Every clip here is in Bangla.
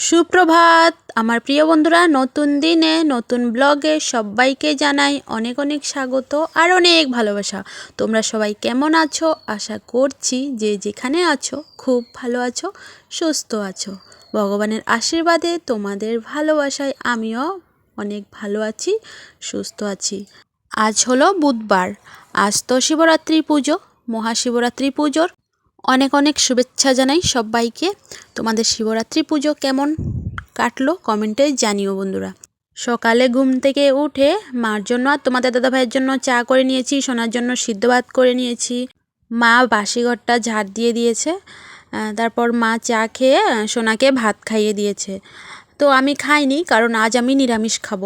সুপ্রভাত। আমার প্রিয় বন্ধুরা, নতুন দিনে, নতুন ব্লগে সবাইকে জানাই অনেক অনেক স্বাগত আর অনেক ভালোবাসা। তোমরা সবাই কেমন আছো? আশা করছি যে যেখানে আছো, খুব ভালো আছো, সুস্থ আছো। ভগবানের আশীর্বাদে তোমাদের ভালোবাসায় আমিও অনেক ভালো আছি, সুস্থ আছি। আজ হলো বুধবার। আজ তো শিবরাত্রি পুজো, মহাশিবরাত্রি পুজোর অনেক অনেক শুভেচ্ছা জানাই সবাইকে। তোমাদের শিবরাত্রি পুজো কেমন কাটলো কমেন্টে জানিও বন্ধুরা। সকালে ঘুম থেকে উঠে মার জন্য আর তোমাদের দাদা ভাইয়ের জন্য চা করে নিয়েছি, সোনার জন্য সিদ্ধ ভাত করে নিয়েছি। মা বাসি ঘরটা ঝাড় দিয়ে দিয়েছে তারপর মা চা খেয়ে, সোনাকে ভাত খাইয়ে দিয়েছে। তো আমি খাইনি, কারণ আজ আমি নিরামিষ খাব।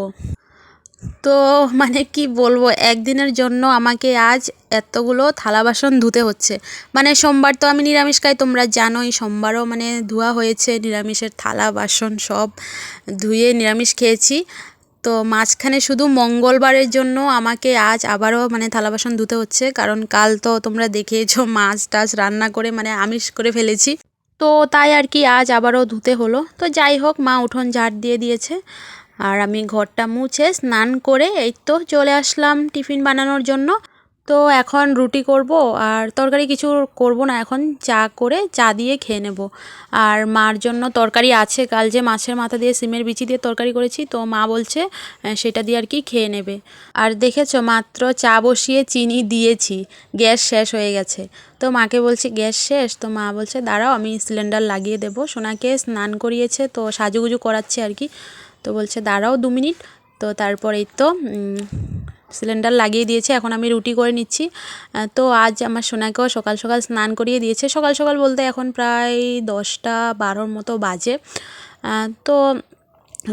তো মানে কি বলব, একদিনের জন্য আমাকে আজ এতগুলো থালা বাসন ধুতে হচ্ছে। মানে সোমবার তো আমি নিরামিষ খাই, তোমরা জানোই সোমবারও মানে ধোয়া হয়েছে, নিরামিষের থালা বাসন সব ধুয়ে নিরামিষ খেয়েছি। তো মাঝখানে শুধু মঙ্গলবারের জন্য আমাকে আজ আবারও মানে থালা বাসন ধুতে হচ্ছে, কারণ কাল তো তোমরা দেখেছ মাছ টাছ রান্না করে মানে আমিষ করে ফেলেছি। তো তাই আর কি আজ আবারও ধুতে হলো। তো যাই হোক, মা উঠোন ঝাড় দিয়ে দিয়েছে। আর আমি ঘরটা মুছে স্নান করে এই তো চলে আসলাম টিফিন বানানোর জন্য। তো এখন রুটি করব আর তরকারি কিছু করব না, এখন চা করে চা দিয়ে খেয়ে নেব। আর মার জন্য তরকারি আছে, কাল যে মাছের মাথা দিয়ে সিমের বিচি দিয়ে তরকারি করেছি, তো মা বলছে সেটা দিয়ে আর কি খেয়ে নেবে। আর দেখেছ, মাত্র চা বসিয়ে চিনি দিয়েছি, গ্যাস শেষ হয়ে গেছে। তো মাকে বলছি, গ্যাস শেষ? তো মা বলছে, দাঁড়াও, আমি সিলিন্ডার লাগিয়ে দেবো। সোনাকে স্নান করিয়েছে, তো সাজুগুজু করাচ্ছে আর কি। তো বলছে, দাঁড়াও দু মিনিট। তো তারপরেই তো সিলিন্ডার লাগিয়ে দিয়েছে, এখন আমি রুটি করে নিচ্ছি। তো আজ আমার সোনাকেও সকাল সকাল স্নান করিয়ে দিয়েছে। সকাল সকাল বলতে এখন প্রায় দশটা বারোর মতো বাজে। তো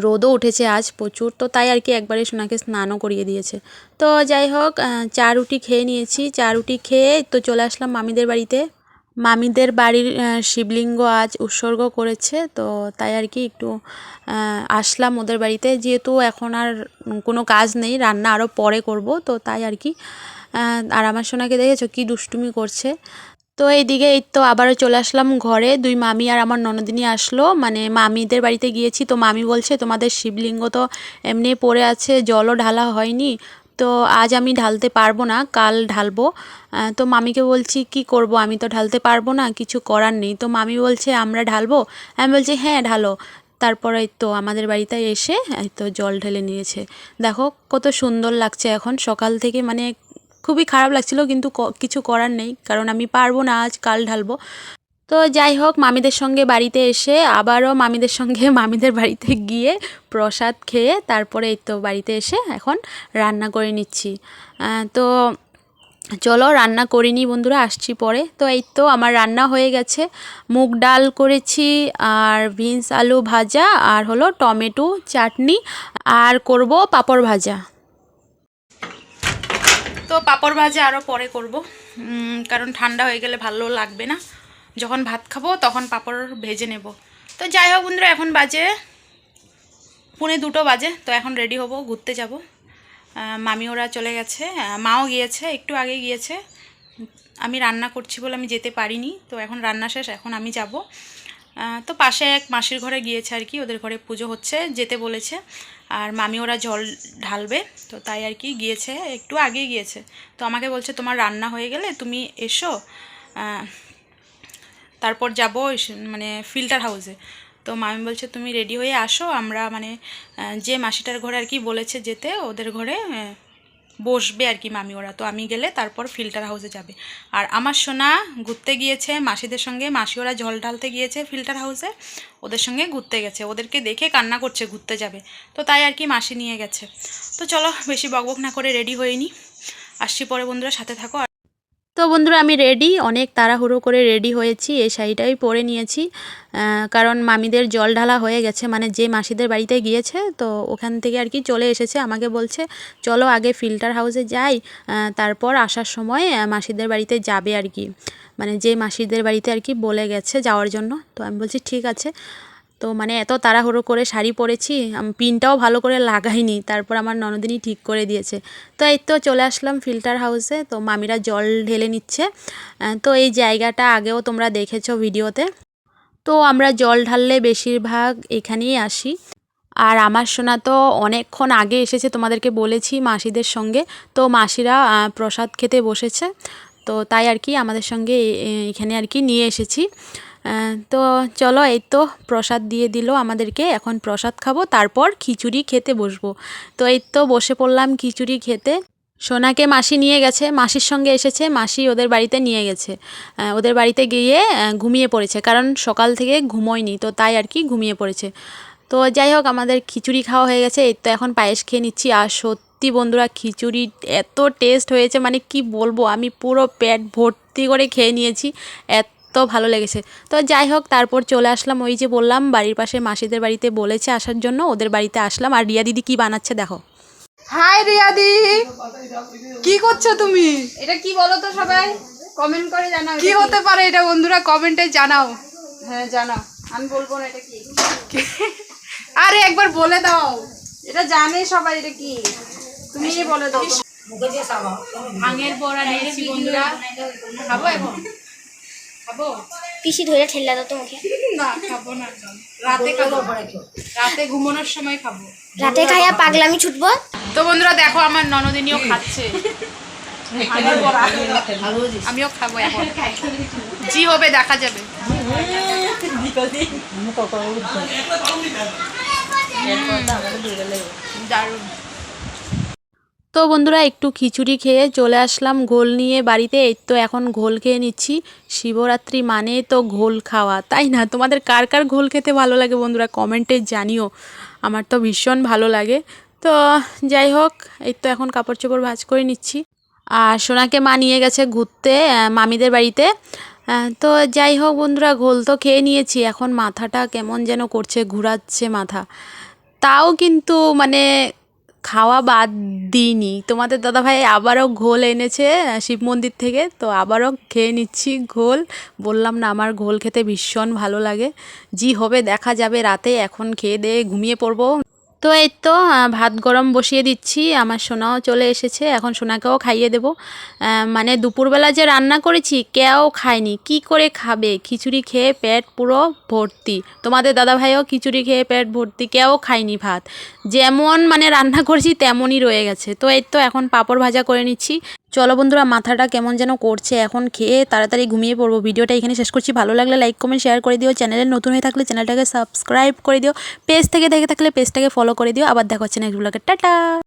রোদও উঠেছে আজ প্রচুর, তো তাই আর কি একবারে সোনাকে স্নানও করিয়ে দিয়েছে। তো যাই হোক চা রুটি খেয়ে নিয়েছি, চা রুটি খেয়ে তো চলে আসলাম মামিদের বাড়িতে। মামিদের বাড়ির শিবলিঙ্গ আজ উৎসর্গ করেছে, তো তাই আর কি একটু আসলাম ওদের বাড়িতে। যেহেতু এখন আর কোনো কাজ নেই, রান্না আরও পরে করব, তো তাই আর কি আর আমার সোনাকে দেখেছ কি দুষ্টুমি করছে। তো এইদিকে এই তো আবারও চলে আসলাম ঘরে, দুই মামি আর আমার ননদিনী আসলো। মানে মামিদের বাড়িতে গিয়েছি, তো মামি বলছে, তোমাদের শিবলিঙ্গ তো এমনি পড়ে আছে, জলও ঢালা হয়নি তো আজ আমি ঢালতে পারব না, কাল ঢালবো। তো মামিকে বলছি, কি করব? আমি তো ঢালতে পারব না, কিছু করার নেই। তো মামি বলছে, আমরা ঢালবো? আমি বলছি হ্যাঁ ঢালো। তারপরে তো আমাদের বাড়িতে এসে তো জল ঢেলে নিয়েছে। দেখো কত সুন্দর লাগছে এখন। সকাল থেকে মানে খুবই খারাপ লাগছিল, কিন্তু কিছু করার নেই, কারণ আমি পারব না আজ, কাল ঢালবো। তো যাই হোক, মামিদের সঙ্গে বাড়িতে এসে আবারও মামিদের সঙ্গে মামিদের বাড়িতে গিয়ে প্রসাদ খেয়ে তারপরে এই তো বাড়িতে এসে এখন রান্না করে নিচ্ছি। তো চলো রান্না করিনি বন্ধুরা, আসছি পরে। তো এই তো আমার রান্না হয়ে গেছে। মুগ ডাল করেছি, আর বিনস আলু ভাজা, আর হলো টমেটো চাটনি, আর করব পাপড় ভাজা। তো পাপড় ভাজা আরও পরে করব। কারণ ঠান্ডা হয়ে গেলে ভালো লাগবে না। যখন ভাত খাব তখন পাঁপড় ভেজে নেব। তো যাই হোক বন্ধুরা, এখন বাজে পুনে দুটো বাজে, তো এখন রেডি হব, ঘুরতে যাব। মামি ওরা চলে গেছে মাও গিয়েছে, একটু আগে গিয়েছে। আমি রান্না করছি বলে আমি যেতে পারিনি, তো এখন রান্না শেষ, এখন আমি যাব। তো পাশে এক মাসির ঘরে গিয়েছে আর কি, ওদের ঘরে পুজো হচ্ছে, যেতে বলেছে। আর মামি ওরা জল ঢালবে, তো তাই আর কি গিয়েছে, একটু আগে গিয়েছে। তো আমাকে বলছে, তোমার রান্না হয়ে গেলে তুমি এসো। তারপর যাব মানে ফিল্টার হাউসে তো মামি বলছে, তুমি রেডি হয়ে আসো, আমরা মানে যে মাসিটার ঘরে আর কি বলেছে যেতে, ওদের ঘরে বসবে আর কি মামি ওরা। তো আমি গেলে তারপর ফিল্টার হাউসে যাবে। আর আমার সোনা ঘুরতে গিয়েছে মাসিদের সঙ্গে, মাসি ওরা জল ঢালতে গিয়েছে ফিল্টার হাউসে ওদের সঙ্গে ঘুরতে গেছে। ওদেরকে দেখে কান্না করছে, ঘুরতে যাবে। তো তাই আর কি মাসি নিয়ে গেছে। তো চলো, বেশি বকবক না করে রেডি হয়ে নি। আসছি পরে বন্ধুরা, সাথে থাকো। তো বন্ধুরা, আমি রেডি অনেক তাড়াহুড়ো করে রেডি হয়েছি, এই শাড়িটাই পরে নিয়েছি। কারণ মামিদের জল ঢালা হয়ে গেছে মানে যে মাসিদের বাড়িতে গিয়েছে, তো ওখান থেকে আর কি চলে এসেছে, আমাকে বলছে, চলো আগে ফিল্টার হাউসে যাই তারপর আসার সময় মাসিদের বাড়িতে যাবে আর কি। মানে যে মাসিদের বাড়িতে আর কি বলে গেছে যাওয়ার জন্য, তো আমি বলছি, ঠিক আছে। তো মানে এত তাড়াহুড়ো করে শাড়ি পরেছি, আম- পিনটাও ভালো করে লাগাইনি, তারপর আমার ননদিনী ঠিক করে দিয়েছে। তো এই তো চলে আসলাম ফিল্টার হাউসে, তো মামিরা জল ঢেলে নিচ্ছে। তো এই জায়গাটা আগেও তোমরা দেখেছ ভিডিওতে। তো আমরা জল ঢাললে বেশিরভাগ এখানেই আসি। আর আমার সোনা তো অনেকক্ষণ আগে এসেছে তোমাদেরকে বলেছি মাসিদের সঙ্গে। তো মাসিরা প্রসাদ খেতে বসেছে। তো তাই আর কি আমাদের সঙ্গে এখানে আর কি নিয়ে এসেছি। তো চলো এই তো প্রসাদ দিয়ে দিল আমাদেরকে, এখন প্রসাদ খাব, তারপর খিচুড়ি খেতে বসবো। তো এই তো বসে পড়লাম খিচুড়ি খেতে। সোনাকে মাসি নিয়ে গেছে, মাসির সঙ্গে এসেছে, মাসি ওদের বাড়িতে নিয়ে গেছে। ওদের বাড়িতে গিয়ে ঘুমিয়ে পড়েছে, কারণ সকাল থেকে ঘুমোয়নি, তো তাই আর কি ঘুমিয়ে পড়েছে। তো যাই হোক, আমাদের খিচুড়ি খাওয়া হয়ে গেছে, এই তো এখন পায়েস খেয়ে নিচ্ছি, আর সত্যি বন্ধুরা খিচুড়ি এত টেস্ট হয়েছে মানে কি বলব? আমি পুরো পেট ভর্তি করে খেয়ে নিয়েছি এত ভালো লেগেছে। তো যাই হোক তারপর চলে আসলাম ওই যে বললাম বাড়ির পাশে মাসিদের বাড়িতে বলেছে আসার জন্য ওদের বাড়িতে আসলাম। আর রিয়া দিদি কি বানাচ্ছে দেখো। হাই রিয়াদি কি করছ তুমি? এটা কি বলো তো সবাই? কমেন্ট করে জানাও কি হতে পারে এটা বন্ধুরা কমেন্টে জানাও। হ্যাঁ জানাও। আমি বলব না এটা কি। আরে একবার বলে দাও। এটা জানে সবাই এটা কি। তুমি বলে দাও ভাঙের বড়া নিয়েছি বন্ধুরা। খাব এখন? খাব? পিসি ধরে ঠেললা দাও তোমাকে। না খাব না রাতে খাব। রাতে ঘুমানোর সময় খাব। রাতে খাইয়া পাগলামি ছুটবো? তো বন্ধুরা দেখো আমার ননদিনীও খাচ্ছে। আমিও খাব এখন। জি হবে দেখা যাবে। দারুণ। তো বন্ধুরা, একটু খিচুড়ি খেয়ে চলে আসলাম ঘোল নিয়ে বাড়িতে। এই তো এখন ঘোল খেয়ে নিচ্ছি। শিবরাত্রি মানে তো ঘোল খাওয়া, তাই না? তোমাদের কার কার ঘোল খেতে ভালো লাগে বন্ধুরা, কমেন্টে জানিও। আমার তো ভীষণ ভালো লাগে। তো যাই হোক, এই তো এখন কাপড় চোপড় ভাজ করে নিচ্ছি। আর সোনাকে মা নিয়ে গেছে ঘুরতে মামিদের বাড়িতে। তো যাই হোক বন্ধুরা, ঘোল তো খেয়ে নিয়েছি। এখন মাথাটা কেমন যেন করছে, ঘুরাচ্ছে মাথা। তাও কিন্তু মানে খাওয়া বাদ দিইনি। তোমাদের দাদাভাই আবারও ঘোল এনেছে, শিব মন্দির থেকে, তো আবারও খেয়ে নিচ্ছি ঘোল। বললাম, না, আমার ঘোল খেতে ভীষণ ভালো লাগে। জি, হবে, দেখা যাবে রাতে, এখন খেয়ে দিয়ে ঘুমিয়ে পড়ব। তো এই তো ভাত গরম বসিয়ে দিচ্ছি। আমার সোনাও চলে এসেছে, এখন সোনাকেও খাইয়ে দেব। মানে দুপুরবেলা যে রান্না করেছি, কেউ খায়নি। কি করে খাবে? খিচুড়ি খেয়ে পেট পুরো ভর্তি। তোমাদের দাদাভাইও খিচুড়ি খেয়ে পেট ভর্তি, কেউ খায়নি ভাত। যেমন মানে রান্না করেছি, তেমনই রয়ে গেছে। তো এই তো, এখন পাঁপড় ভাজা করে নিচ্ছি। চলো বন্ধুরা, মাথাটা কেমন যেন করছে। এখন খেয়ে তাড়াতাড়ি ঘুমিয়ে পড়ব। ভিডিওটা এখানে শেষ করছি। ভালো লাগলে লাইক কমেন্ট শেয়ার করে দিও। চ্যানেলে নতুন হয়ে থাকলে চ্যানেলটাকে সাবস্ক্রাইব করে দিও। পেজ থেকে দেখে থাকলে পেজটাকে ফলো করে দিও। আবার দেখা হচ্ছে নেক্সট ব্লগে টাটা!